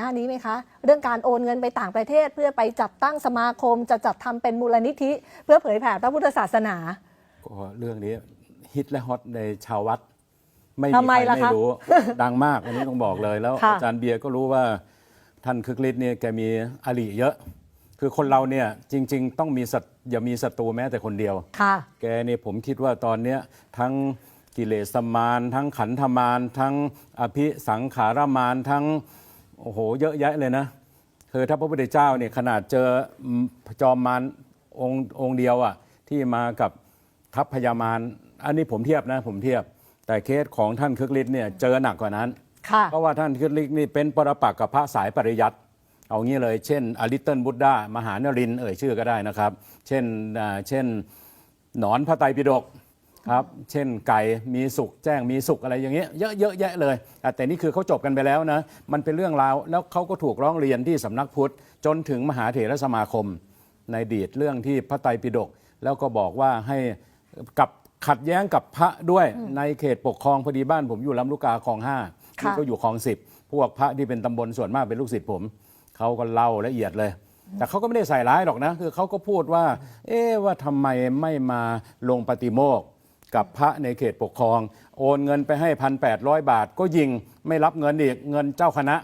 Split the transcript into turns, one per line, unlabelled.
หน้านี้ไหมคะ เรื่องการโอนเงินไปต่างประเทศ เพื่อไปจัดตั้งสมาคม จะจัดทำเป็นมูลนิธิ เพื่อเผยแผ่พระพุทธศาสนา
ก็เรื่องนี้ฮิตและฮอตในชาววัด ไม่
ทำ
มี
ไม
ใคร
ล่ะ
ไม่
คะ
รู้ ดังมากอันนี้ต้องบอกเลยแล้ว
ค่ะ
อาจารย์เบียร์ก็รู้ว่าท่านคึกฤทธิ์เนี่ยแกมีอริเยอะ คือคนเราเนี่ยจริง ๆ ต้องมีศัตอย่ามีศัตรูแม้แต่คนเดียว
ค่ะ
แกเนี่ยผมคิดว่าตอนเนี้ยทั้งกิเลสมารทั้งขันธมารทั้งอภิสังขารมารทั้ง โอ้โห เยอะแยะเลยนะคือถ้าพระพุทธเจ้าเนี่ยขนาดเจอจอมมารองค์องค์เดียวอะ่ะที่มากับทัพพญามารอันนี้ผมเทียบนะผมเทียบ แต่เคสของท่านคึกฤทธิ์เนี่ยเจอหนักกว่านั้น
ค่ะ
เพราะว่าท่านคึกฤทธิ์นี่เป็นปรปักษ์กับพระสายปริยัติเอางี้เลย เช่นอลิตเติลบุตดามหานรินทร์เอ่ยชื่อก็ได้นะครับ เช่นอ่าเช่นหนอนพระไตรปิฎก ครับ เช่นไก่มีสุขแจ้งมีสุขอะไรอย่างเงี้ยเยอะเยอะแยะเลยอะแต่นี่คือเขาจบกันไปแล้วนะมันเป็นเรื่องราวแล้วเขาก็ถูกร้องเรียนที่สำนักพุทธ จนถึงมหาเถรสมาคม ในอดีตเรื่องที่พระไตรปิฎกแล้วก็บอกว่าให้กับขัดแย้งกับพระด้วยในเขตปกครองพอดีบ้านผมอยู่ลำลูกกาคลองห้า
ค่ะ
นี่ก็อยู่คลองสิบพวกพระที่เป็นตำบลส่วนมากเป็นลูกศิษย์ผมเขาก็เล่าละเอียดเลย แต่เขาก็ไม่ได้ใส่ร้ายหรอกนะ คือเขาก็พูดว่า เอ๊ะว่าทำไมไม่มาลงปฏิโมกข์ กับพระในเขตปกครอง โอนเงินไปให้พันแปดบาท ก็ยิงไม่รับเงินอีกเงินเจ้าคณะ